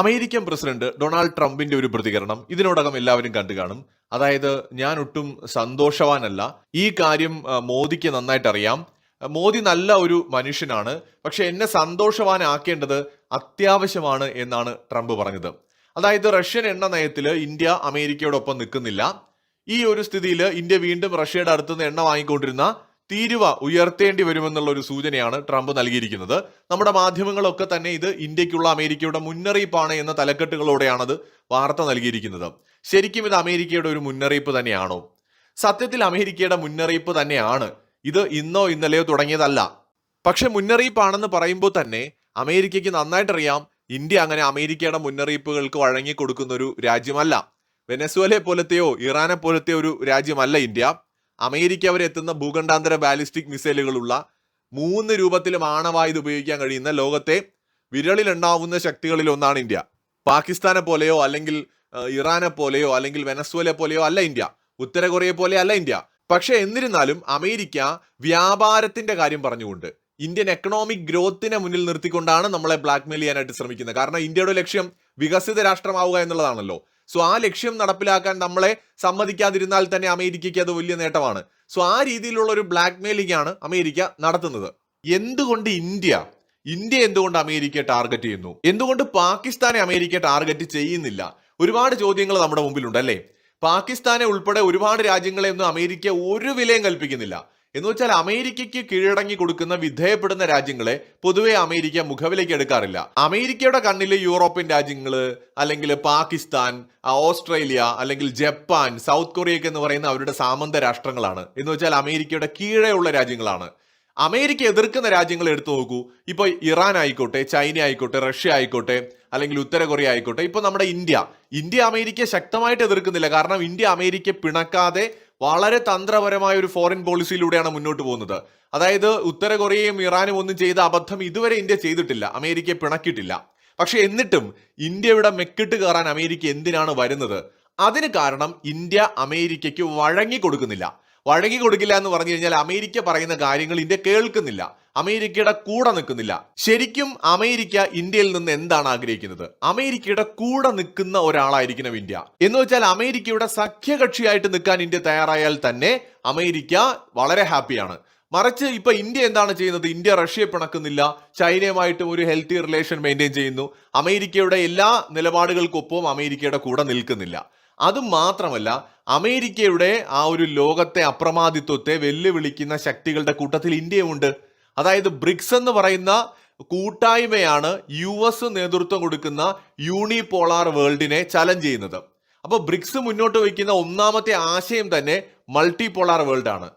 American president Donald ട്രംപിന്റെ ഒരു പ്രതികരണം ഇതിനോടകം എല്ലാവരും കണ്ടു കാണും. അതായത് ഞാൻ ഒട്ടും സന്തോഷവാനല്ല. ഈ കാര്യം മോദിക്ക് നന്നായിട്ട് അറിയാം മോദി നല്ല ഒരു മനുഷ്യനാണ്. പക്ഷെ എന്നെ സന്തോഷവാനാക്കേണ്ടത് അത്യാവശ്യമാണ് എന്നാണ് ട്രംപ് പറഞ്ഞത്. അതായത് റഷ്യൻ എണ്ണ നയത്തിൽ ഇന്ത്യ അമേരിക്കയോടൊപ്പം നിൽക്കുന്നില്ല. ഈ ഒരു സ്ഥിതിയിൽ ഇന്ത്യ വീണ്ടും റഷ്യയുടെ അടുത്തുനിന്ന് എണ്ണ വാങ്ങിക്കൊണ്ടിരുന്ന തീരുവ ഉയർത്തേണ്ടി വരുമെന്നുള്ള ഒരു സൂചനയാണ് ട്രംപ് നൽകിയിരിക്കുന്നത്. നമ്മുടെ മാധ്യമങ്ങളൊക്കെ തന്നെ ഇത് ഇന്ത്യക്കുള്ള അമേരിക്കയുടെ മുന്നറിയിപ്പാണ് എന്ന തലക്കെട്ടുകളോടെയാണത് വാർത്ത നൽകിയിരിക്കുന്നത്. ശരിക്കും ഇത് അമേരിക്കയുടെ ഒരു മുന്നറിയിപ്പ് തന്നെയാണോ? സത്യത്തിൽ അമേരിക്കയുടെ മുന്നറിയിപ്പ് തന്നെയാണ്. ഇത് ഇന്നോ ഇന്നലെയോ തുടങ്ങിയതല്ല. പക്ഷെ മുന്നറിയിപ്പാണെന്ന് പറയുമ്പോൾ തന്നെ അമേരിക്കയ്ക്ക് നന്നായിട്ടറിയാം ഇന്ത്യ അങ്ങനെ അമേരിക്കയുടെ മുന്നറിയിപ്പുകൾക്ക് വഴങ്ങി കൊടുക്കുന്ന ഒരു രാജ്യമല്ല. വെനസ്വേലയെ പോലത്തെയോ ഇറാനെ പോലത്തെയോ ഒരു രാജ്യമല്ല ഇന്ത്യ. അമേരിക്ക വരെ എത്തുന്ന ഭൂഖണ്ഡാന്തര ബാലിസ്റ്റിക് മിസൈലുകളുള്ള മൂന്ന് രൂപത്തിലും ആണവായുധം ഉപയോഗിക്കാൻ കഴിയുന്ന ലോകത്തെ വിരളിലുണ്ടാവുന്ന ശക്തികളിൽ ഒന്നാണ് ഇന്ത്യ. പാകിസ്ഥാനെ പോലെയോ അല്ലെങ്കിൽ ഇറാനെ പോലെയോ അല്ലെങ്കിൽ വെനസ്വേലെ പോലെയോ അല്ല ഇന്ത്യ. ഉത്തര കൊറിയ പോലെ അല്ല ഇന്ത്യ. പക്ഷെ എന്നിരുന്നാലും അമേരിക്ക വ്യാപാരത്തിന്റെ കാര്യം പറഞ്ഞുകൊണ്ട് ഇന്ത്യൻ എക്കണോമിക് ഗ്രോത്തിനെ മുന്നിൽ നിർത്തിക്കൊണ്ടാണ് നമ്മളെ ബ്ലാക്ക്മെയിൽ ചെയ്യാനായിട്ട് ശ്രമിക്കുന്നത്. കാരണം ഇന്ത്യയുടെ ലക്ഷ്യം വികസിത രാഷ്ട്രമാവുക എന്നുള്ളതാണല്ലോ. സോ ആ ലക്ഷ്യം നടപ്പിലാക്കാൻ നമ്മളെ സമ്മതിക്കാതിരുന്നാൽ തന്നെ അമേരിക്കയ്ക്ക് അത് വലിയ നേട്ടമാണ്. സോ ആ രീതിയിലുള്ള ഒരു ബ്ലാക്ക് മെയിലിംഗ് ആണ് അമേരിക്ക നടത്തുന്നത്. എന്തുകൊണ്ട് ഇന്ത്യ ഇന്ത്യ എന്തുകൊണ്ട് അമേരിക്ക ടാർഗറ്റ് ചെയ്യുന്നു? എന്തുകൊണ്ട് പാകിസ്ഥാനെ അമേരിക്ക ടാർഗറ്റ് ചെയ്യുന്നില്ല? ഒരുപാട് ചോദ്യങ്ങൾ നമ്മുടെ മുമ്പിലുണ്ട് അല്ലേ? പാകിസ്ഥാനെ ഉൾപ്പെടെ ഒരുപാട് രാജ്യങ്ങളെ ഒന്നും അമേരിക്ക ഒരു വിലയും കൽപ്പിക്കുന്നില്ല. എന്ന് വെച്ചാൽ അമേരിക്കയ്ക്ക് കീഴടങ്ങി കൊടുക്കുന്ന വിധേയപ്പെടുന്ന രാജ്യങ്ങളെ പൊതുവെ അമേരിക്ക മുഖവിലേക്ക് എടുക്കാറില്ല. അമേരിക്കയുടെ കണ്ണിൽ യൂറോപ്യൻ രാജ്യങ്ങൾ അല്ലെങ്കിൽ പാകിസ്ഥാൻ ഓസ്ട്രേലിയ അല്ലെങ്കിൽ ജപ്പാൻ സൗത്ത് കൊറിയക്ക് എന്ന് പറയുന്ന അവരുടെ സാമന്ത രാഷ്ട്രങ്ങളാണ്. എന്ന് വെച്ചാൽ അമേരിക്കയുടെ കീഴെയുള്ള രാജ്യങ്ങളാണ്. അമേരിക്ക എതിർക്കുന്ന രാജ്യങ്ങൾ എടുത്തു നോക്കൂ. ഇപ്പൊ ഇറാൻ ആയിക്കോട്ടെ ചൈന ആയിക്കോട്ടെ റഷ്യ ആയിക്കോട്ടെ അല്ലെങ്കിൽ ഉത്തര കൊറിയ ആയിക്കോട്ടെ ഇപ്പൊ നമ്മുടെ ഇന്ത്യ. ഇന്ത്യ അമേരിക്ക ശക്തമായിട്ട് എതിർക്കുന്നില്ല. കാരണം ഇന്ത്യ അമേരിക്ക പിണക്കാതെ വളരെ തന്ത്രപരമായ ഒരു ഫോറിൻ പോളിസിയിലൂടെയാണ് മുന്നോട്ട് പോകുന്നത്. അതായത് ഉത്തര കൊറിയയും ഇറാനും ഒന്നും ചെയ്ത അബദ്ധം ഇതുവരെ ഇന്ത്യ ചെയ്തിട്ടില്ല. അമേരിക്കയെ പിണക്കിയിട്ടില്ല. പക്ഷെ എന്നിട്ടും ഇന്ത്യയുടെ മെക്കിട്ട് കയറാൻ അമേരിക്ക എന്തിനാണ് വരുന്നത്? അതിന് കാരണം ഇന്ത്യ അമേരിക്കയ്ക്ക് വഴങ്ങി കൊടുക്കുന്നില്ല. വഴങ്ങി കൊടുക്കില്ല എന്ന് പറഞ്ഞു കഴിഞ്ഞാൽ അമേരിക്ക പറയുന്ന കാര്യങ്ങൾ ഇന്ത്യ കേൾക്കുന്നില്ല. അമേരിക്കയുടെ കൂടെ നിൽക്കുന്നില്ല. ശരിക്കും അമേരിക്ക ഇന്ത്യയിൽ നിന്ന് എന്താണ് ആഗ്രഹിക്കുന്നത്? അമേരിക്കയുടെ കൂടെ നിൽക്കുന്ന ഒരാളായിരിക്കണം ഇന്ത്യ. എന്ന് വെച്ചാൽ അമേരിക്കയുടെ സഖ്യകക്ഷിയായിട്ട് നിൽക്കാൻ ഇന്ത്യ തയ്യാറായാൽ തന്നെ അമേരിക്ക വളരെ ഹാപ്പിയാണ്. മറിച്ച് ഇപ്പൊ ഇന്ത്യ എന്താണ് ചെയ്യുന്നത്? ഇന്ത്യ റഷ്യയെ പിണക്കുന്നില്ല. ചൈനയുമായിട്ട് ഒരു ഹെൽത്തി റിലേഷൻ മെയിന്റെയിൻ ചെയ്യുന്നു. അമേരിക്കയുടെ എല്ലാ നിലപാടുകൾക്കൊപ്പം അമേരിക്കയുടെ കൂടെ നിൽക്കുന്നില്ല. അത് മാത്രമല്ല അമേരിക്കയുടെ ആ ഒരു ലോകത്തെ അപ്രമാദിത്വത്തെ വെല്ലുവിളിക്കുന്ന ശക്തികളുടെ കൂട്ടത്തിൽ ഇന്ത്യയുമുണ്ട്. അതായത് ബ്രിക്സ് എന്ന് പറയുന്ന കൂട്ടായ്മയാണ് യു എസ് നേതൃത്വം കൊടുക്കുന്ന യൂണിപോളാർ വേൾഡിനെ ചലഞ്ച് ചെയ്യുന്നത്. അപ്പോൾ ബ്രിക്സ് മുന്നോട്ട് വയ്ക്കുന്ന ഒന്നാമത്തെ ആശയം തന്നെ മൾട്ടിപോളാർ വേൾഡ് ആണ്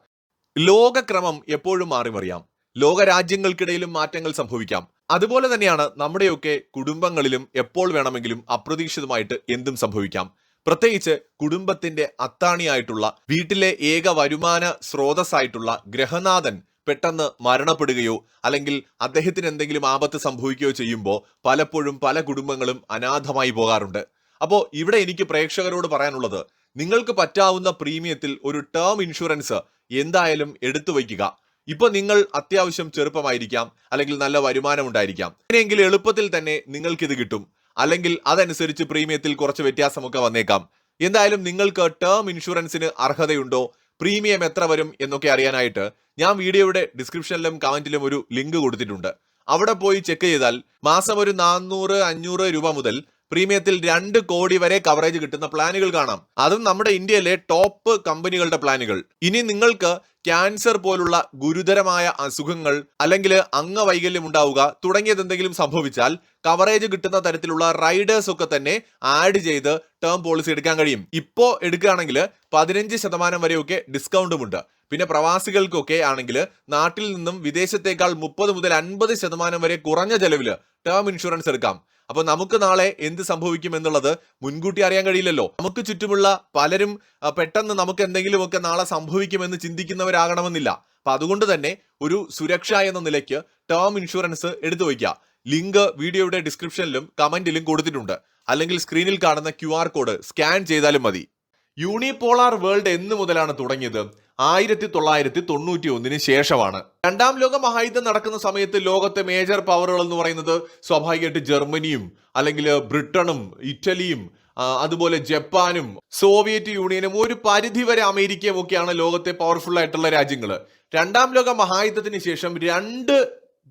ലോകക്രമം എപ്പോഴും മാറിമറിയാം. ലോക രാജ്യങ്ങൾക്കിടയിലും മാറ്റങ്ങൾ സംഭവിക്കാം. അതുപോലെ തന്നെയാണ് നമ്മുടെയൊക്കെ കുടുംബങ്ങളിലും എപ്പോൾ വേണമെങ്കിലും അപ്രതീക്ഷിതമായിട്ട് എന്തും സംഭവിക്കാം. പ്രത്യേകിച്ച് കുടുംബത്തിന്റെ അത്താണിയായിട്ടുള്ള വീട്ടിലെ ഏക വരുമാന സ്രോതസ്സായിട്ടുള്ള ഗ്രഹനാഥൻ പെട്ടെന്ന് മരണപ്പെടുകയോ അല്ലെങ്കിൽ അദ്ദേഹത്തിന് എന്തെങ്കിലും ആപത്ത് സംഭവിക്കുകയോ ചെയ്യുമ്പോൾ പലപ്പോഴും പല കുടുംബങ്ങളും അനാഥമായി പോകാറുണ്ട്. അപ്പോൾ ഇവിടെ എനിക്ക് പ്രേക്ഷകരോട് പറയാനുള്ളത് നിങ്ങൾക്ക് പറ്റാവുന്ന പ്രീമിയത്തിൽ ഒരു ടേം ഇൻഷുറൻസ് എന്തായാലും എടുത്തു വയ്ക്കുക. ഇപ്പൊ നിങ്ങൾ അത്യാവശ്യം ചെറുപ്പമായിരിക്കാം അല്ലെങ്കിൽ നല്ല വരുമാനം ഉണ്ടായിരിക്കാം. അങ്ങനെയെങ്കിൽ എളുപ്പത്തിൽ തന്നെ നിങ്ങൾക്കിത് കിട്ടും. അല്ലെങ്കിൽ അതനുസരിച്ച് പ്രീമിയത്തിൽ കുറച്ച് വ്യത്യാസമൊക്കെ വന്നേക്കാം. എന്തായാലും നിങ്ങൾക്ക് ടേം ഇൻഷുറൻസിന് അർഹതയുണ്ടോ? പ്രീമിയം എത്ര വരും എന്നൊക്കെ അറിയാനായിട്ട് ഞാൻ വീഡിയോയുടെ ഡിസ്ക്രിപ്ഷനിലും കമന്റിലും ഒരു ലിങ്ക് കൊടുത്തിട്ടുണ്ട്. അവിടെ പോയി ചെക്ക് ചെയ്താൽ മാസം ഒരു നാനൂറ് അഞ്ഞൂറ് രൂപ മുതൽ പ്രീമിയത്തിൽ രണ്ട് കോടി വരെ കവറേജ് കിട്ടുന്ന പ്ലാനുകൾ കാണാം. അതും നമ്മുടെ ഇന്ത്യയിലെ ടോപ്പ് കമ്പനികളുടെ പ്ലാനുകൾ. ഇനി നിങ്ങൾക്ക് ക്യാൻസർ പോലുള്ള ഗുരുതരമായ അസുഖങ്ങൾ അല്ലെങ്കിൽ അംഗവൈകല്യം ഉണ്ടാവുക തുടങ്ങിയത് എന്തെങ്കിലും സംഭവിച്ചാൽ കവറേജ് കിട്ടുന്ന തരത്തിലുള്ള റൈഡേഴ്സ് ഒക്കെ തന്നെ ആഡ് ചെയ്ത് ടേം പോളിസി എടുക്കാൻ കഴിയും. ഇപ്പോ എടുക്കുകയാണെങ്കിൽ പതിനഞ്ച് ശതമാനം വരെയൊക്കെ ഡിസ്കൗണ്ടും ഉണ്ട്. പിന്നെ പ്രവാസികൾക്കൊക്കെ ആണെങ്കിൽ നാട്ടിൽ നിന്നും വിദേശത്തേക്കാൾ മുപ്പത് മുതൽ അൻപത് ശതമാനം വരെ കുറഞ്ഞ ചെലവിൽ ടേം ഇൻഷുറൻസ് എടുക്കാം. അപ്പൊ നമുക്ക് നാളെ എന്ത് സംഭവിക്കും എന്നുള്ളത് മുൻകൂട്ടി അറിയാൻ കഴിയില്ലല്ലോ. നമുക്ക് ചുറ്റുമുള്ള പലരും പെട്ടെന്ന് നമുക്ക് എന്തെങ്കിലുമൊക്കെ നാളെ സംഭവിക്കുമെന്ന് ചിന്തിക്കുന്നവരാകണമെന്നില്ല. അപ്പൊ അതുകൊണ്ട് തന്നെ ഒരു സുരക്ഷ എന്ന നിലയ്ക്ക് ടേം ഇൻഷുറൻസ് എടുത്തു വയ്ക്കുക. ലിങ്ക് വീഡിയോയുടെ ഡിസ്ക്രിപ്ഷനിലും കമന്റിലും കൊടുത്തിട്ടുണ്ട്. അല്ലെങ്കിൽ സ്ക്രീനിൽ കാണുന്ന ക്യു കോഡ് സ്കാൻ ചെയ്താലും മതി. യൂണിപോളാർ വേൾഡ് എന്ന് മുതലാണ് തുടങ്ങിയത്. ആയിരത്തി തൊള്ളായിരത്തി തൊണ്ണൂറ്റി ഒന്നിന് ശേഷമാണ്. രണ്ടാം ലോക മഹായുദ്ധം നടക്കുന്ന സമയത്ത് ലോകത്തെ മേജർ പവറുകൾ എന്ന് പറയുന്നത് സ്വാഭാവികമായിട്ട് ജർമ്മനിയും അല്ലെങ്കിൽ ബ്രിട്ടനും ഇറ്റലിയും അതുപോലെ ജപ്പാനും സോവിയറ്റ് യൂണിയനും ഒരു പരിധിവരെ അമേരിക്കയും ഒക്കെയാണ് ലോകത്തെ പവർഫുൾ ആയിട്ടുള്ള രാജ്യങ്ങൾ രണ്ടാം ലോക മഹായുദ്ധത്തിന് ശേഷം രണ്ട്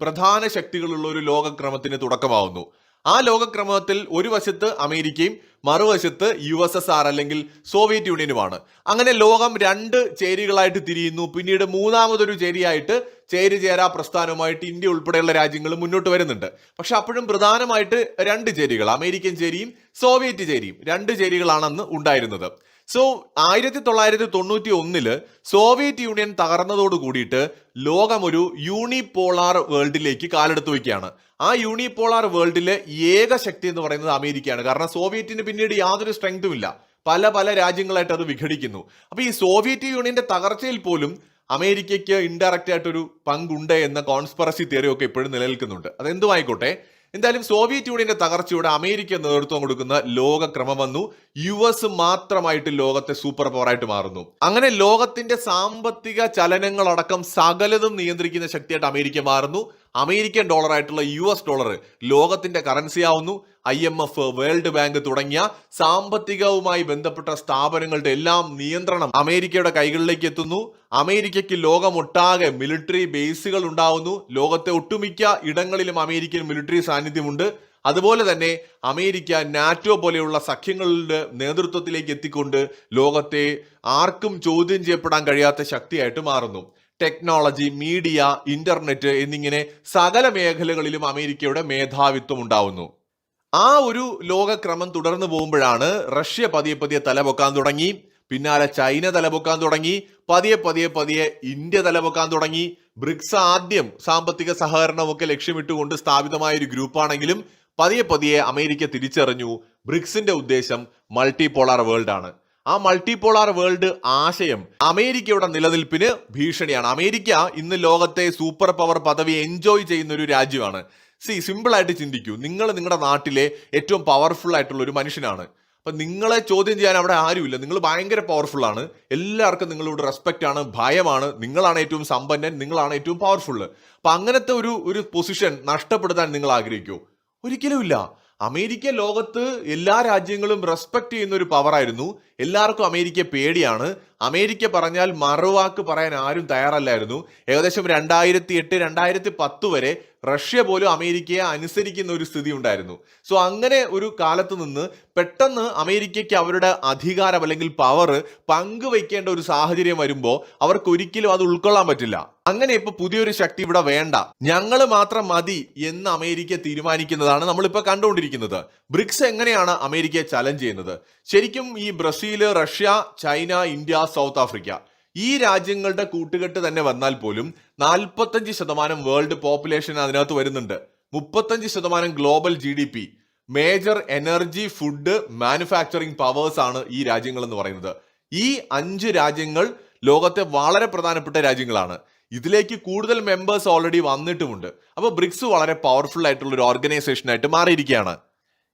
പ്രധാന ശക്തികളുള്ള ഒരു ലോകക്രമത്തിന് തുടക്കമാവുന്നു. ആ ലോകക്രമത്തിൽ ഒരു വശത്ത് അമേരിക്കയും മറുവശത്ത് യു എസ് എസ് ആർ അല്ലെങ്കിൽ സോവിയറ്റ് യൂണിയനുമാണ്. അങ്ങനെ ലോകം രണ്ട് ചേരികളായിട്ട് തിരിയുന്നു. പിന്നീട് മൂന്നാമതൊരു ചേരിയായിട്ട് ചേരി ചേരാ പ്രസ്ഥാനവുമായിട്ട് ഇന്ത്യ ഉൾപ്പെടെയുള്ള രാജ്യങ്ങൾ മുന്നോട്ട് വരുന്നുണ്ട്. പക്ഷെ അപ്പോഴും പ്രധാനമായിട്ട് രണ്ട് ചേരികൾ അമേരിക്കൻ ചേരിയും സോവിയറ്റ് ചേരിയും. രണ്ട് ചേരികളാണെന്ന് ഉണ്ടായിരുന്നത്. സോ ആയിരത്തി തൊള്ളായിരത്തി തൊണ്ണൂറ്റി ഒന്നിൽ സോവിയറ്റ് യൂണിയൻ തകർന്നതോട് കൂടിയിട്ട് ലോകം ഒരു യൂണിപോളാർ വേൾഡിലേക്ക് കാലെടുത്തു വയ്ക്കുകയാണ്. ആ യൂണിപോളാർ വേൾഡിലെ ഏക ശക്തി എന്ന് പറയുന്നത് അമേരിക്കയാണ്. കാരണം സോവിയറ്റിന് പിന്നീട് യാതൊരു സ്ട്രെങ്തും ഇല്ല. പല പല രാജ്യങ്ങളായിട്ട് അത് വിഘടിക്കുന്നു. അപ്പൊ ഈ സോവിയറ്റ് യൂണിയന്റെ തകർച്ചയിൽ പോലും അമേരിക്കയ്ക്ക് ഇൻഡയറക്റ്റ് ആയിട്ടൊരു പങ്കുണ്ട് എന്ന കോൺസ്പെറസി തിയറി ഒക്കെ ഇപ്പോഴും നിലനിൽക്കുന്നുണ്ട്. അതെന്തുമായിക്കോട്ടെ എന്തായാലും സോവിയറ്റ് യൂണിയന്റെ തകർച്ചയോടെ അമേരിക്ക നേതൃത്വം കൊടുക്കുന്ന ലോകക്രമം വന്നു. യു എസ് മാത്രമായിട്ട് ലോകത്തെ സൂപ്പർ പവറായിട്ട് മാറുന്നു. അങ്ങനെ ലോകത്തിന്റെ സാമ്പത്തിക ചലനങ്ങളടക്കം സകലതും നിയന്ത്രിക്കുന്ന ശക്തിയായിട്ട് അമേരിക്ക മാറുന്നു. അമേരിക്കൻ ഡോളർ ആയിട്ടുള്ള യു എസ് ഡോളർ ലോകത്തിന്റെ കറൻസിയാവുന്നു I M F World Bank തുടങ്ങിയ സാമ്പത്തികവുമായി ബന്ധപ്പെട്ട സ്ഥാപനങ്ങളുടെ എല്ലാം നിയന്ത്രണം അമേരിക്കയുടെ കൈകളിലേക്ക് എത്തുന്നു. അമേരിക്കയ്ക്ക് ലോകമൊട്ടാകെ മിലിറ്ററി ബേസുകൾ ഉണ്ടാവുന്നു. ലോകത്തെ ഒട്ടുമിക്ക ഇടങ്ങളിലും അമേരിക്കൻ മിലിറ്ററി സാന്നിധ്യമുണ്ട്. അതുപോലെ തന്നെ അമേരിക്ക നാറ്റോ പോലെയുള്ള സഖ്യങ്ങളുടെ നേതൃത്വത്തിലേക്ക് എത്തിക്കൊണ്ട് ലോകത്തെ ആർക്കും ചോദ്യം ചെയ്യപ്പെടാൻ കഴിയാത്ത ശക്തിയായിട്ട് മാറുന്നു. ടെക്നോളജി മീഡിയ ഇന്റർനെറ്റ് എന്നിങ്ങനെ സകല മേഖലകളിലും അമേരിക്കയുടെ മേധാവിത്വം ഉണ്ടാവുന്നു. ആ ഒരു ലോകക്രമം തുടർന്നു പോകുമ്പോഴാണ് റഷ്യ പതിയെ പതിയെ തലപൊക്കാൻ തുടങ്ങി പിന്നാലെ ചൈന തലപൊക്കാൻ തുടങ്ങി പതിയെ പതിയെ പതിയെ ഇന്ത്യ തലപൊക്കാൻ തുടങ്ങി. ബ്രിക്സ് ആദ്യം സാമ്പത്തിക സഹകരണമൊക്കെ ലക്ഷ്യമിട്ടുകൊണ്ട് സ്ഥാപിതമായ ഒരു ഗ്രൂപ്പാണെങ്കിലും പതിയെ പതിയെ അമേരിക്ക തിരിച്ചറിഞ്ഞു ബ്രിക്സിന്റെ ഉദ്ദേശം മൾട്ടിപോളാർ വേൾഡ് ആണ് ആ മൾട്ടിപോളാർ വേൾഡ് ആശയം അമേരിക്കയുടെ നിലനിൽപ്പിന് ഭീഷണിയാണ്. അമേരിക്ക ഇന്ന് ലോകത്തെ സൂപ്പർ പവർ പദവി എൻജോയ് ചെയ്യുന്ന ഒരു രാജ്യമാണ്. സി സിമ്പിൾ ആയിട്ട് ചിന്തിക്കൂ. നിങ്ങൾ നിങ്ങളുടെ നാട്ടിലെ ഏറ്റവും പവർഫുൾ ആയിട്ടുള്ള ഒരു മനുഷ്യനാണ്. അപ്പൊ നിങ്ങളെ ചോദ്യം ചെയ്യാൻ അവിടെ ആരുമില്ല. നിങ്ങൾ ഭയങ്കര പവർഫുൾ ആണ്. എല്ലാവർക്കും നിങ്ങളോട് റെസ്പെക്റ്റ് ആണ് ഭയമാണ്. നിങ്ങളാണ് ഏറ്റവും സമ്പന്നൻ നിങ്ങളാണ് ഏറ്റവും പവർഫുൾ അപ്പൊ അങ്ങനത്തെ ഒരു ഒരു പൊസിഷൻ നഷ്ടപ്പെടുത്താൻ നിങ്ങൾ ആഗ്രഹിക്കൂ. ഒരിക്കലുമില്ല അമേരിക്ക ലോകത്ത് എല്ലാ രാജ്യങ്ങളും റെസ്പെക്ട് ചെയ്യുന്ന ഒരു പവറായിരുന്നു എല്ലാവർക്കും അമേരിക്ക പേടിയാണ്. അമേരിക്ക പറഞ്ഞാൽ മറുവാക്ക് പറയാൻ ആരും തയ്യാറല്ലായിരുന്നു. ഏകദേശം രണ്ടായിരത്തി എട്ട് രണ്ടായിരത്തി പത്ത് വരെ റഷ്യ പോലും അമേരിക്കയെ അനുസരിക്കുന്ന ഒരു സ്ഥിതി ഉണ്ടായിരുന്നു. സോ അങ്ങനെ ഒരു കാലത്ത് നിന്ന് പെട്ടെന്ന് അമേരിക്കയ്ക്ക് അവരുടെ അധികാരം അല്ലെങ്കിൽ പവർ പങ്കുവയ്ക്കേണ്ട ഒരു സാഹചര്യം വരുമ്പോൾ അവർക്ക് ഒരിക്കലും അത് ഉൾക്കൊള്ളാൻ പറ്റില്ല. അങ്ങനെ ഇപ്പൊ പുതിയൊരു ശക്തി ഇവിടെ വേണ്ട. ഞങ്ങൾ മാത്രം മതി എന്ന് അമേരിക്ക തീരുമാനിക്കുന്നതാണ് നമ്മളിപ്പോൾ കണ്ടുകൊണ്ടിരിക്കുന്നത്. ബ്രിക്സ് എങ്ങനെയാണ് അമേരിക്കയെ ചലഞ്ച് ചെയ്യുന്നത്? ശരിക്കും ഈ Brazil Russia China India South Africa. ഈ രാജ്യങ്ങളുടെ കൂട്ടുകെട്ട് തന്നെ വന്നാൽ പോലും നാൽപ്പത്തഞ്ച് ശതമാനം വേൾഡ് പോപ്പുലേഷൻ അതിനകത്ത് വരുന്നുണ്ട്. മുപ്പത്തഞ്ച് ശതമാനം global G D P major energy food manufacturing powers ആണ് ഈ രാജ്യങ്ങൾ എന്ന് പറയുന്നത്. ഈ അഞ്ച് രാജ്യങ്ങൾ ലോകത്തെ വളരെ പ്രധാനപ്പെട്ട രാജ്യങ്ങളാണ്. ഇതിലേക്ക് കൂടുതൽ മെമ്പേഴ്സ് ഓൾറെഡി വന്നിട്ടുമുണ്ട്. അപ്പോൾ ബ്രിക്സ് വളരെ പവർഫുൾ ആയിട്ടുള്ള ഒരു ഓർഗനൈസേഷൻ ആയിട്ട് മാറിയിരിക്കുകയാണ്.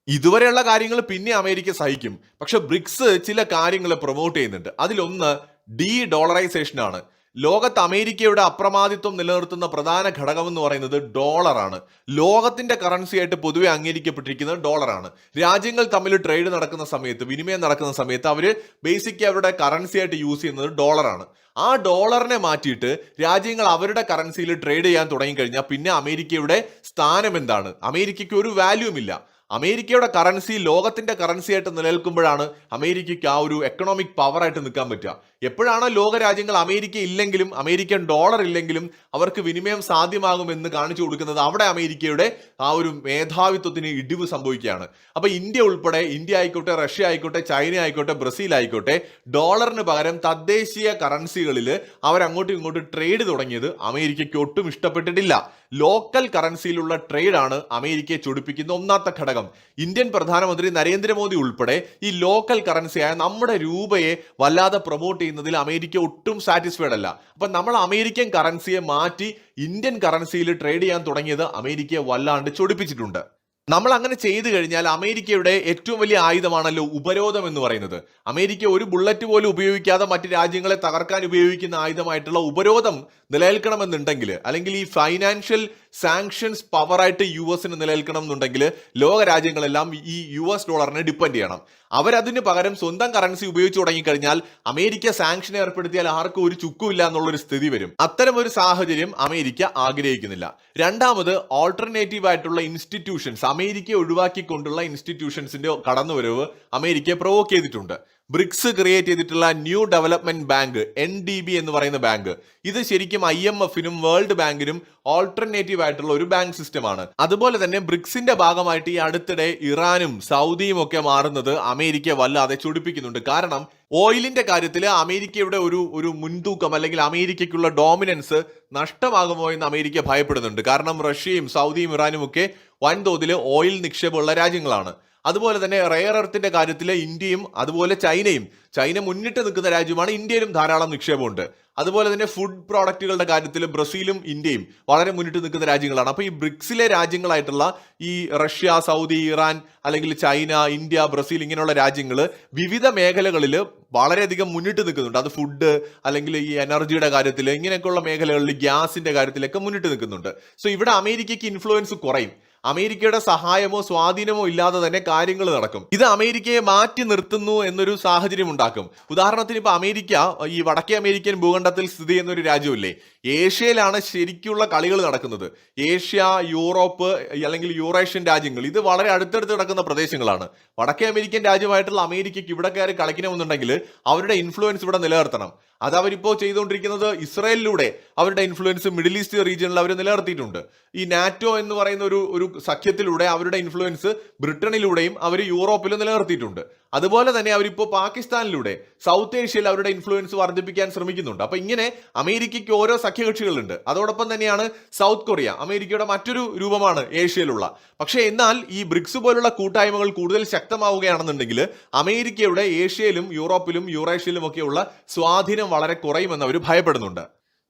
ഇതുവരെയുള്ള കാര്യങ്ങൾ പിന്നെ അമേരിക്ക സഹിക്കും. പക്ഷെ ബ്രിക്സ് ചില കാര്യങ്ങൾ പ്രൊമോട്ട് ചെയ്യുന്നുണ്ട്. അതിലൊന്ന് ഡി ഡോളറൈസേഷൻ ആണ്. ലോകത്ത് അമേരിക്കയുടെ അപ്രമാദിത്വം നിലനിർത്തുന്ന പ്രധാന ഘടകം എന്ന് പറയുന്നത് ഡോളറാണ് ലോകത്തിന്റെ കറൻസിയായിട്ട് പൊതുവെ അംഗീകരിക്കപ്പെട്ടിരിക്കുന്നത് ഡോളറാണ് രാജ്യങ്ങൾ തമ്മിൽ ട്രേഡ് നടക്കുന്ന സമയത്ത് വിനിമയം നടക്കുന്ന സമയത്ത് അവർ ബേസിക്കലി അവരുടെ കറൻസിയായിട്ട് യൂസ് ചെയ്യുന്നത് ഡോളറാണ് ആ ഡോളറിനെ മാറ്റിയിട്ട് രാജ്യങ്ങൾ അവരുടെ കറൻസിയിൽ ട്രേഡ് ചെയ്യാൻ തുടങ്ങിക്കഴിഞ്ഞാൽ പിന്നെ അമേരിക്കയുടെ സ്ഥാനം എന്താണ്? അമേരിക്കയ്ക്ക് ഒരു വാല്യൂം ഇല്ല. അമേരിക്കയുടെ കറൻസി ലോകത്തിന്റെ കറൻസി ആയിട്ട് നിലനിൽക്കുമ്പോഴാണ് അമേരിക്കയ്ക്ക് ആ ഒരു എക്കണോമിക് പവറായിട്ട് നിൽക്കാൻ പറ്റുക. എപ്പോഴാണ് ലോകരാജ്യങ്ങൾ അമേരിക്ക ഇല്ലെങ്കിലും അമേരിക്കൻ ഡോളർ ഇല്ലെങ്കിലും അവർക്ക് വിനിമയം സാധ്യമാകുമെന്ന് കാണിച്ചു കൊടുക്കുന്നത് അവിടെ അമേരിക്കയുടെ ആ ഒരു മേധാവിത്വത്തിന് ഇടിവ് സംഭവിക്കുകയാണ്. അപ്പോൾ ഇന്ത്യ ഉൾപ്പെടെ ഇന്ത്യ ആയിക്കോട്ടെ റഷ്യ ആയിക്കോട്ടെ ചൈന ആയിക്കോട്ടെ ബ്രസീൽ ആയിക്കോട്ടെ ഡോളറിന് പകരം തദ്ദേശീയ കറൻസികളിൽ അവരങ്ങോട്ടും ഇങ്ങോട്ടും ട്രേഡ് തുടങ്ങിയത് അമേരിക്കയ്ക്ക് ഒട്ടും ഇഷ്ടപ്പെട്ടിട്ടില്ല. ലോക്കൽ കറൻസിയിലുള്ള ട്രേഡാണ് അമേരിക്കയെ ചൊടിപ്പിക്കുന്ന ഒന്നാമത്തെ ഘടകം. ഇന്ത്യൻ പ്രധാനമന്ത്രി നരേന്ദ്രമോദി ഉൾപ്പെടെ ഈ ലോക്കൽ കറൻസിയായ നമ്മുടെ രൂപയെ വല്ലാതെ പ്രൊമോട്ട് ചെയ്യുന്നതിൽ അമേരിക്ക ഒട്ടും സാറ്റിസ്ഫൈഡ് അല്ല. അപ്പം നമ്മൾ അമേരിക്കൻ കറൻസിയെ മാറ്റി ഇന്ത്യൻ കറൻസിയിൽ ട്രേഡ് ചെയ്യാൻ തുടങ്ങിയത് അമേരിക്കയെ വല്ലാണ്ട് ചൊടിപ്പിച്ചിട്ടുണ്ട്. നമ്മൾ അങ്ങനെ ചെയ്തു കഴിഞ്ഞാൽ അമേരിക്കയുടെ ഏറ്റവും വലിയ ആയുധമാണല്ലോ ഉപരോധം എന്ന് പറയുന്നത്. അമേരിക്ക ഒരു ബുള്ളറ്റ് പോലും ഉപയോഗിക്കാതെ മറ്റ് രാജ്യങ്ങളെ തകർക്കാൻ ഉപയോഗിക്കുന്ന ആയുധമായിട്ടുള്ള ഉപരോധം നിലനിൽക്കണമെന്നുണ്ടെങ്കിൽ അല്ലെങ്കിൽ ഈ ഫൈനാൻഷ്യൽ സാങ്ഷൻസ് പവറായിട്ട് യു എസിന് നിലനിൽക്കണം എന്നുണ്ടെങ്കിൽ ലോക രാജ്യങ്ങളെല്ലാം ഈ യു എസ് ഡോളറിനെ ഡിപ്പെൻഡ് ചെയ്യണം. അവരതിന് പകരം സ്വന്തം കറൻസി ഉപയോഗിച്ച് തുടങ്ങിക്കഴിഞ്ഞാൽ അമേരിക്ക സാങ്ഷൻ ഏർപ്പെടുത്തിയാൽ ആർക്കും ഒരു ചുക്കുമില്ല എന്നുള്ളൊരു സ്ഥിതി വരും. അത്തരം ഒരു സാഹചര്യം അമേരിക്ക ആഗ്രഹിക്കുന്നില്ല. രണ്ടാമത് ഓൾട്ടർനേറ്റീവ് ആയിട്ടുള്ള ഇൻസ്റ്റിറ്റ്യൂഷൻസ് അമേരിക്ക ഒഴിവാക്കിക്കൊണ്ടുള്ള ഇൻസ്റ്റിറ്റ്യൂഷൻസിന്റെ കടന്നുവരവ് അമേരിക്കയെ പ്രൊവോക്ക് ചെയ്തിട്ടുണ്ട്. ബ്രിക്സ് ക്രിയേറ്റ് ചെയ്തിട്ടുള്ള New Development Bank N D B എന്ന് പറയുന്ന ബാങ്ക് ഇത് ശരിക്കും ഐ എം എഫിനും വേൾഡ് ബാങ്കിനും ഓൾട്ടർനേറ്റീവ് ആയിട്ടുള്ള ഒരു ബാങ്ക് സിസ്റ്റമാണ് അതുപോലെ തന്നെ ബ്രിക്സിന്റെ ഭാഗമായിട്ട് ഈ അടുത്തിടെ ഇറാനും സൗദിയും ഒക്കെ മാറുന്നത് അമേരിക്ക വല്ലാതെ ചൊടിപ്പിക്കുന്നുണ്ട്. കാരണം ഓയിലിന്റെ കാര്യത്തിൽ അമേരിക്കയുടെ ഒരു ഒരു മുൻതൂക്കം അല്ലെങ്കിൽ അമേരിക്കയ്ക്കുള്ള ഡോമിനൻസ് നഷ്ടമാകുമോ എന്ന് അമേരിക്ക ഭയപ്പെടുന്നുണ്ട്. കാരണം റഷ്യയും സൗദിയും ഇറാനും ഒക്കെ വൻതോതിൽ ഓയിൽ നിക്ഷേപമുള്ള രാജ്യങ്ങളാണ്. അതുപോലെ തന്നെ റെയർ എർത്തിന്റെ കാര്യത്തിൽ ഇന്ത്യയും അതുപോലെ ചൈനയും. ചൈന മുന്നിട്ട് നിൽക്കുന്ന രാജ്യമാണ് ഇന്ത്യയിലും ധാരാളം നിക്ഷേപമുണ്ട്. അതുപോലെ തന്നെ ഫുഡ് പ്രോഡക്റ്റുകളുടെ കാര്യത്തിൽ ബ്രസീലും ഇന്ത്യയും വളരെ മുന്നിട്ട് നിൽക്കുന്ന രാജ്യങ്ങളാണ്. അപ്പോൾ ഈ ബ്രിക്സിലെ രാജ്യങ്ങളായിട്ടുള്ള ഈ റഷ്യ സൗദി ഇറാൻ അല്ലെങ്കിൽ ചൈന ഇന്ത്യ ബ്രസീൽ ഇങ്ങനെയുള്ള രാജ്യങ്ങൾ വിവിധ മേഖലകളിൽ വളരെയധികം മുന്നിട്ട് നിൽക്കുന്നുണ്ട്. അത് ഫുഡ് അല്ലെങ്കിൽ ഈ എനർജിയുടെ കാര്യത്തിൽ ഇങ്ങനെയൊക്കെയുള്ള മേഖലകളിൽ ഗ്യാസിന്റെ കാര്യത്തിലൊക്കെ മുന്നിട്ട് നിൽക്കുന്നുണ്ട്. സോ ഇവിടെ അമേരിക്കയ്ക്ക് ഇൻഫ്ലുവൻസ് കുറയും. അമേരിക്കയുടെ സഹായമോ സ്വാധീനമോ ഇല്ലാതെ തന്നെ കാര്യങ്ങൾ നടക്കും. ഇത് അമേരിക്കയെ മാറ്റി നിർത്തുന്നു എന്നൊരു സാഹചര്യം ഉണ്ടാക്കും. ഉദാഹരണത്തിന് ഇപ്പൊ അമേരിക്ക ഈ വടക്കേ അമേരിക്കൻ ഭൂഖണ്ഡത്തിൽ സ്ഥിതി ചെയ്യുന്ന ഒരു രാജ്യമില്ലേ? ഏഷ്യയിലാണ് ശരിക്കുള്ള കളികൾ നടക്കുന്നത്. ഏഷ്യ യൂറോപ്പ് അല്ലെങ്കിൽ യൂറേഷ്യൻ രാജ്യങ്ങൾ. ഇത് വളരെ അടുത്തടുത്ത് കിടക്കുന്ന പ്രദേശങ്ങളാണ്. വടക്കേ അമേരിക്കൻ രാജ്യമായിട്ടുള്ള അമേരിക്കയ്ക്ക് ഇവിടെ കയറി കളിക്കണമെന്നുണ്ടെങ്കിൽ അവരുടെ ഇൻഫ്ലുവൻസ് ഇവിടെ നിലനിർത്തണം. അത് അവരിപ്പോൾ ചെയ്തുകൊണ്ടിരിക്കുന്നത് ഇസ്രായേലിലൂടെ. അവരുടെ ഇൻഫ്ലുവൻസ് മിഡിൽ ഈസ്റ്റ് റീജിയനിൽ അവർ നിലനിർത്തിയിട്ടുണ്ട്. ഈ നാറ്റോ എന്ന് പറയുന്ന ഒരു ഒരു സഖ്യത്തിലൂടെ അവരുടെ ഇൻഫ്ലുവൻസ് ബ്രിട്ടനിലൂടെയും അവർ യൂറോപ്പിലും നിലനിർത്തിയിട്ടുണ്ട്. അതുപോലെ തന്നെ അവരിപ്പോൾ പാകിസ്ഥാനിലൂടെ സൗത്ത് ഏഷ്യയിൽ അവരുടെ ഇൻഫ്ലുവൻസ് വർദ്ധിപ്പിക്കാൻ ശ്രമിക്കുന്നുണ്ട്. അപ്പോൾ ഇങ്ങനെ അമേരിക്കയ്ക്ക് ഓരോ സഖ്യകക്ഷികളുണ്ട്. അതോടൊപ്പം തന്നെയാണ് സൗത്ത് കൊറിയ അമേരിക്കയുടെ മറ്റൊരു രൂപമാണ് ഏഷ്യയിലുള്ള. പക്ഷേ എന്നാൽ ഈ ബ്രിക്സ് പോലുള്ള കൂട്ടായ്മകൾ കൂടുതൽ ശക്തമാവുകയാണെന്നുണ്ടെങ്കിൽ അമേരിക്കയുടെ ഏഷ്യയിലും യൂറോപ്പിലും യൂറേഷ്യയിലും ഒക്കെയുള്ള സ്വാധീനം വളരെ കുറയുമെന്ന് അവർ ഭയപ്പെടുന്നുണ്ട്.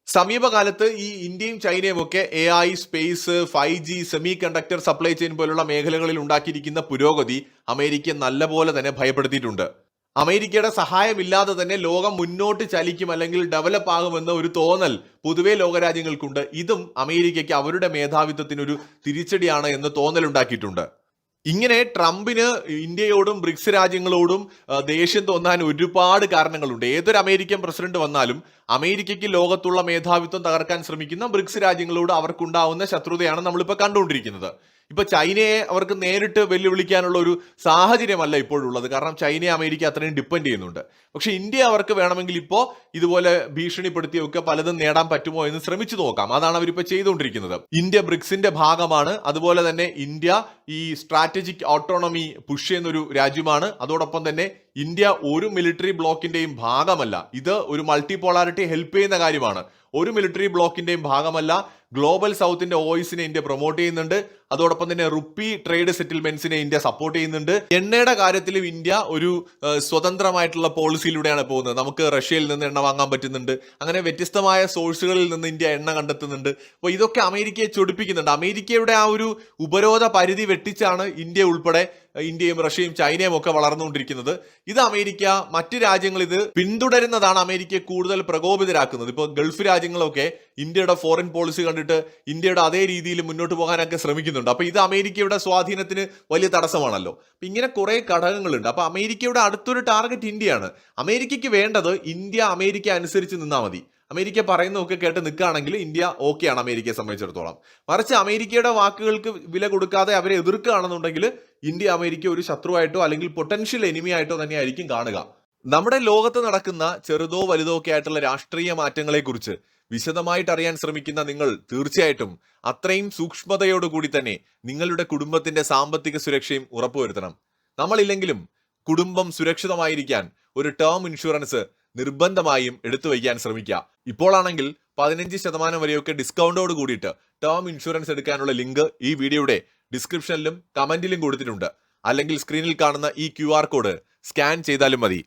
സമീപകാലത്ത് ഈ ഇന്ത്യയും ചൈനയും ഒക്കെ A I space five G semiconductor supply chain പോലുള്ള മേഖലകളിൽ ഉണ്ടാക്കിയിരിക്കുന്ന പുരോഗതി അമേരിക്ക നല്ലപോലെ തന്നെ ഭയപ്പെടുത്തിയിട്ടുണ്ട്. അമേരിക്കയുടെ സഹായമില്ലാതെ തന്നെ ലോകം മുന്നോട്ട് ചലിക്കും അല്ലെങ്കിൽ ഡെവലപ്പ് ആകുമെന്ന ഒരു തോന്നൽ പൊതുവെ ലോകരാജ്യങ്ങൾക്കുണ്ട്. ഇതും അമേരിക്കയ്ക്ക് അവരുടെ മേധാവിത്വത്തിനൊരു തിരിച്ചടിയാണ് എന്ന് തോന്നലുണ്ടാക്കിയിട്ടുണ്ട്. ഇങ്ങനെ ട്രംപിന് ഇന്ത്യയോടും ബ്രിക്സ് രാജ്യങ്ങളോടും ദേഷ്യം തോന്നാൻ ഒരുപാട് കാരണങ്ങളുണ്ട്. ഏതൊരു അമേരിക്കൻ പ്രസിഡന്റ് വന്നാലും അമേരിക്കയ്ക്ക് ലോകത്തുള്ള മേധാവിത്വം തകർക്കാൻ ശ്രമിക്കുന്ന ബ്രിക്സ് രാജ്യങ്ങളോട് അവർക്കുണ്ടാവുന്ന ശത്രുതയാണ് നമ്മളിപ്പോൾ കണ്ടുകൊണ്ടിരിക്കുന്നത്. ഇപ്പൊ ചൈനയെ അവർക്ക് നേരിട്ട് വെല്ലുവിളിക്കാനുള്ള ഒരു സാഹചര്യമല്ല ഇപ്പോഴുള്ളത്. കാരണം ചൈനയെ അമേരിക്ക അത്രയും ഡിപ്പെൻഡ് ചെയ്യുന്നുണ്ട്. പക്ഷെ ഇന്ത്യ അവർക്ക് വേണമെങ്കിൽ ഇപ്പോൾ ഇതുപോലെ ഭീഷണിപ്പെടുത്തിയൊക്കെ പലതും നേടാൻ പറ്റുമോ എന്ന് ശ്രമിച്ചു നോക്കാം. അതാണ് അവരിപ്പോൾ ചെയ്തുകൊണ്ടിരിക്കുന്നത്. ഇന്ത്യ ബ്രിക്സിന്റെ ഭാഗമാണ്. അതുപോലെ തന്നെ ഇന്ത്യ ഈ സ്ട്രാറ്റജിക് ഓട്ടോണമി പുഷ് ചെയ്യുന്നൊരു രാജ്യമാണ്. അതോടൊപ്പം തന്നെ ഇന്ത്യ ഒരു മിലിറ്ററി ബ്ലോക്കിന്റെയും ഭാഗമല്ല. ഇത് ഒരു മൾട്ടി പോളാരിറ്റി ഹെൽപ്പ് ചെയ്യുന്ന കാര്യമാണ്. ഒരു മിലിറ്ററി ബ്ലോക്കിന്റെയും ഭാഗമല്ല. ഗ്ലോബൽ സൗത്തിന്റെ ഓയിസിനെ ഇന്ത്യ പ്രൊമോട്ട് ചെയ്യുന്നുണ്ട്. അതോടൊപ്പം തന്നെ റുപ്പി ട്രേഡ് സെറ്റിൽമെന്റ്സിനെ ഇന്ത്യ സപ്പോർട്ട് ചെയ്യുന്നുണ്ട്. എണ്ണയുടെ കാര്യത്തിലും ഇന്ത്യ ഒരു സ്വതന്ത്രമായിട്ടുള്ള പോളിസിയിലൂടെയാണ് പോകുന്നത്. നമുക്ക് റഷ്യയിൽ നിന്ന് എണ്ണ വാങ്ങാൻ പറ്റുന്നുണ്ട്. അങ്ങനെ വ്യത്യസ്തമായ സോഴ്സുകളിൽ നിന്ന് ഇന്ത്യ എണ്ണ കണ്ടെത്തുന്നുണ്ട്. അപ്പോൾ ഇതൊക്കെ അമേരിക്കയെ ചൊടിപ്പിക്കുന്നുണ്ട്. അമേരിക്കയുടെ ആ ഒരു ഉപരോധ പരിധി വെട്ടിച്ചാണ് ഇന്ത്യ ഉൾപ്പെടെ ഇന്ത്യയും റഷ്യയും ചൈനയും ഒക്കെ വളർന്നുകൊണ്ടിരിക്കുന്നത്. ഇത് അമേരിക്ക മറ്റ് രാജ്യങ്ങൾ ഇത് പിന്തുടരുന്നതാണ് അമേരിക്കയെ കൂടുതൽ പ്രകോപിതരാക്കുന്നത്. ഇപ്പോൾ ഗൾഫ് രാജ്യങ്ങളൊക്കെ ഇന്ത്യയുടെ ഫോറിൻ പോളിസി കണ്ടിട്ട് ഇന്ത്യയുടെ അതേ രീതിയിൽ മുന്നോട്ട് പോകാനൊക്കെ ശ്രമിക്കുന്നുണ്ട്. അപ്പോൾ ഇത് അമേരിക്കയുടെ സ്വാധീനത്തിന് വലിയ തടസ്സമാണല്ലോ. അപ്പം ഇങ്ങനെ കുറേ ഘടകങ്ങളുണ്ട്. അപ്പോൾ അമേരിക്കയുടെ അടുത്തൊരു ടാർഗറ്റ് ഇന്ത്യയാണ്. അമേരിക്കയ്ക്ക് വേണ്ടത് ഇന്ത്യ അമേരിക്ക അനുസരിച്ച് നിന്നാൽ മതി. അമേരിക്ക പറയുന്നതൊക്കെ കേട്ട് നിൽക്കുകയാണെങ്കിൽ ഇന്ത്യ ഓക്കെയാണ് അമേരിക്കയെ സംബന്ധിച്ചിടത്തോളം. മറിച്ച് അമേരിക്കയുടെ വാക്കുകൾക്ക് വില കൊടുക്കാതെ അവരെ എതിർക്കുകയാണെന്നുണ്ടെങ്കിൽ ഇന്ത്യ അമേരിക്ക ഒരു ശത്രുവായിട്ടോ അല്ലെങ്കിൽ പൊട്ടൻഷ്യൽ എനിമിയായിട്ടോ തന്നെയായിരിക്കും കാണുക. നമ്മുടെ ലോകത്ത് നടക്കുന്ന ചെറുതോ വലുതോ ഒക്കെ ആയിട്ടുള്ള രാഷ്ട്രീയ മാറ്റങ്ങളെക്കുറിച്ച് വിശദമായിട്ട് അറിയാൻ ശ്രമിക്കുന്ന നിങ്ങൾ തീർച്ചയായിട്ടും അത്രയും സൂക്ഷ്മതയോടുകൂടി തന്നെ നിങ്ങളുടെ കുടുംബത്തിന്റെ സാമ്പത്തിക സുരക്ഷയും ഉറപ്പുവരുത്തണം. നമ്മളില്ലെങ്കിലും കുടുംബം സുരക്ഷിതമായിരിക്കാൻ ഒരു ടേം ഇൻഷുറൻസ് നിർബന്ധമായും എടുത്തു വയ്ക്കാൻ ശ്രമിക്കുക. ഇപ്പോഴാണെങ്കിൽ പതിനഞ്ച് ശതമാനം വരെയൊക്കെ ഡിസ്കൗണ്ടോട് കൂടിയിട്ട് ടേം ഇൻഷുറൻസ് എടുക്കാനുള്ള ലിങ്ക് ഈ വീഡിയോയുടെ ഡിസ്ക്രിപ്ഷനിലും കമന്റിലും കൊടുത്തിട്ടുണ്ട്. അല്ലെങ്കിൽ സ്ക്രീനിൽ കാണുന്ന ഈ ക്യു കോഡ് സ്കാൻ ചെയ്താലും മതി.